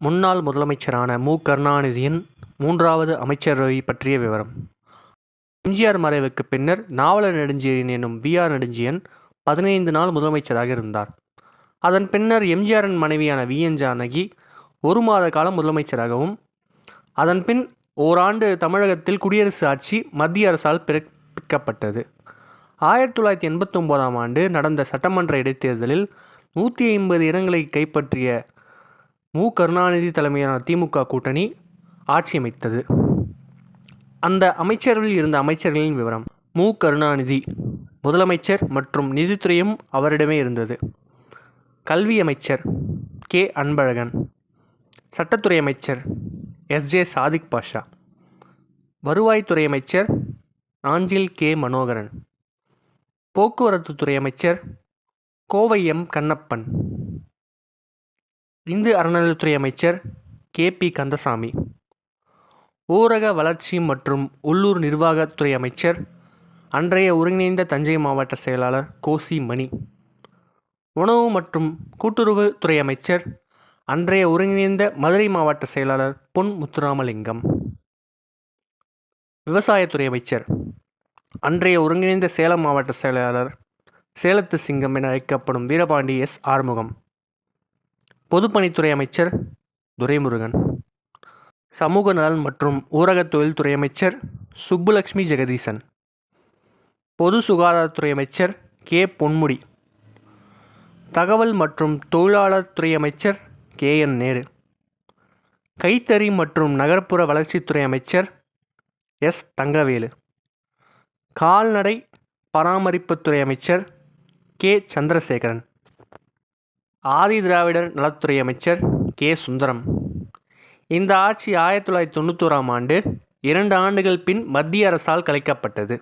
முன்னாள் முதலமைச்சரான மு. கருணாநிதியின் மூன்றாவது அமைச்சரவை பற்றிய விவரம். எம்ஜிஆர் மறைவுக்கு பின்னர் நாவலர் நெடுஞ்செழியன் எனும் வி. ஆர். நெடுஞ்செழியன் பதினைந்து நாள் முதலமைச்சராக இருந்தார். அதன் பின்னர் எம்ஜிஆரின் மனைவியான வி. என். ஜானகி ஒரு மாத காலம் முதலமைச்சராகவும் அதன் பின் ஓராண்டு தமிழகத்தில் குடியரசு ஆட்சி மத்திய அரசால் பிறப்பிக்கப்பட்டது. ஆயிரத்தி தொள்ளாயிரத்தி எண்பத்தொம்போதாம் ஆண்டு நடந்த சட்டமன்ற இடைத்தேர்தலில் நூற்றி ஐம்பது இடங்களை கைப்பற்றிய மு. கருணாநிதி தலைமையிலான திமுக கூட்டணி ஆட்சி அமைத்தது. அந்த அமைச்சர்களில் இருந்த அமைச்சர்களின் விவரம். மு. கருணாநிதி முதலமைச்சர் மற்றும் நிதித்துறையும் அவரிடமே இருந்தது. கல்வி அமைச்சர் கே. அன்பழகன் சட்டத்துறை அமைச்சர் எஸ். ஜே. சாதிக் பாஷா வருவாய்த்துறை அமைச்சர் நாஞ்சில் கே. மனோகரன் போக்குவரத்து துறை அமைச்சர் கோவை எம். கண்ணப்பன் இந்து அறநிலையத்துறை அமைச்சர் கே பி கந்தசாமி ஊரக வளர்ச்சி மற்றும் உள்ளூர் நிர்வாகத்துறை அமைச்சர் அன்றைய ஒருங்கிணைந்த தஞ்சை மாவட்ட செயலாளர் கோசி மணி உணவு மற்றும் கூட்டுறவுத் துறை அமைச்சர் அன்றைய ஒருங்கிணைந்த மதுரை மாவட்ட செயலாளர் பொன் முத்துராமலிங்கம். விவசாயத்துறை அமைச்சர் அன்றைய ஒருங்கிணைந்த சேலம் மாவட்ட செயலாளர் சேலத்து சிங்கம் என அழைக்கப்படும் வீரபாண்டி எஸ் ஆறுமுகம். பொதுப்பணித்துறை அமைச்சர் துரைமுருகன் சமூக நலன் மற்றும் ஊரக தொழில்துறை அமைச்சர் சுப்புலக்ஷ்மி ஜெகதீசன் பொது சுகாதாரத்துறை அமைச்சர் கே. பொன்முடி தகவல் மற்றும் தொழிலாளர் துறை அமைச்சர் கே. என். நேரு கைத்தறி மற்றும் நகர்ப்புற வளர்ச்சித்துறை அமைச்சர் எஸ். தங்கவேலு கால்நடை பராமரிப்புத்துறை அமைச்சர் கே. சந்திரசேகரன். ஆதி திராவிடர் நலத்துறை அமைச்சர் கே. சுந்தரம். இந்த ஆட்சி ஆயிரத்தி தொள்ளாயிரத்தி தொண்ணூத்தோராம் ஆண்டு இரண்டு ஆண்டுகள் பின் மத்திய அரசால் கலைக்கப்பட்டது.